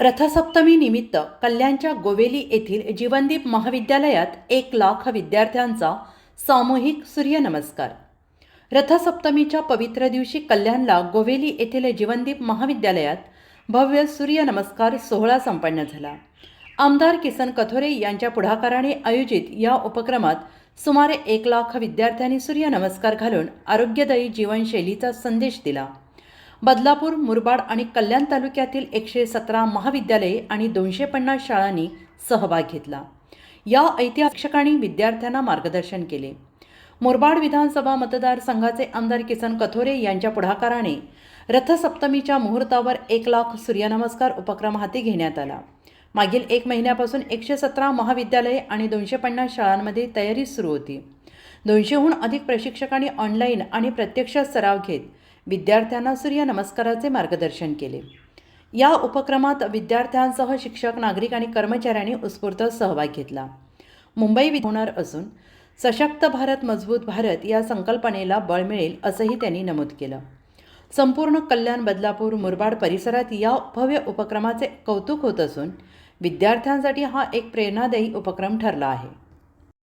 रथसप्तमी निमित्त कल्याणच्या गोवेली येथील जीवनदीप महाविद्यालयात एक लाख विद्यार्थ्यांचा सामूहिक सूर्यनमस्कार. रथसप्तमीच्या पवित्र दिवशी कल्याणला गोवेली येथील जीवनदीप महाविद्यालयात भव्य सूर्यनमस्कार सोहळा संपन्न झाला. आमदार किसन कथोरे यांच्या पुढाकाराने आयोजित या उपक्रमात सुमारे एक लाख विद्यार्थ्यांनी सूर्यनमस्कार घालून आरोग्यदायी जीवनशैलीचा संदेश दिला. बदलापूर मुरबाड आणि कल्याण तालुक्यातील एकशे सतरा महाविद्यालये आणि दोनशे पन्नास शाळांनी सहभाग घेतला. या ऐतिहासिकांनी विद्यार्थ्यांना मार्गदर्शन केले. मुरबाड विधानसभा मतदारसंघाचे आमदार किसन कथोरे यांच्या पुढाकाराने रथसप्तमीच्या मुहूर्तावर एक लाख सूर्यनमस्कार उपक्रम हाती घेण्यात आला. मागील एक महिन्यापासून एकशे सतरा महाविद्यालये आणि दोनशे पन्नास शाळांमध्ये तयारी सुरू होती. दोनशेहून अधिक प्रशिक्षकांनी ऑनलाईन आणि प्रत्यक्ष सराव घेत विद्यार्थ्यांना सूर्यनमस्काराचे मार्गदर्शन केले. या उपक्रमात विद्यार्थ्यांसह शिक्षक नागरिक आणि कर्मचाऱ्यांनी उत्स्फूर्त सहभाग घेतला. मुंबई वि- होणार असून सशक्त भारत मजबूत भारत या संकल्पनेला बळ मिळेल असंही त्यांनी नमूद केलं. संपूर्ण कल्याण बदलापूर मुरबाड परिसरात या भव्य उपक्रमाचे कौतुक होत असून विद्यार्थ्यांसाठी हा एक प्रेरणादायी उपक्रम ठरला आहे.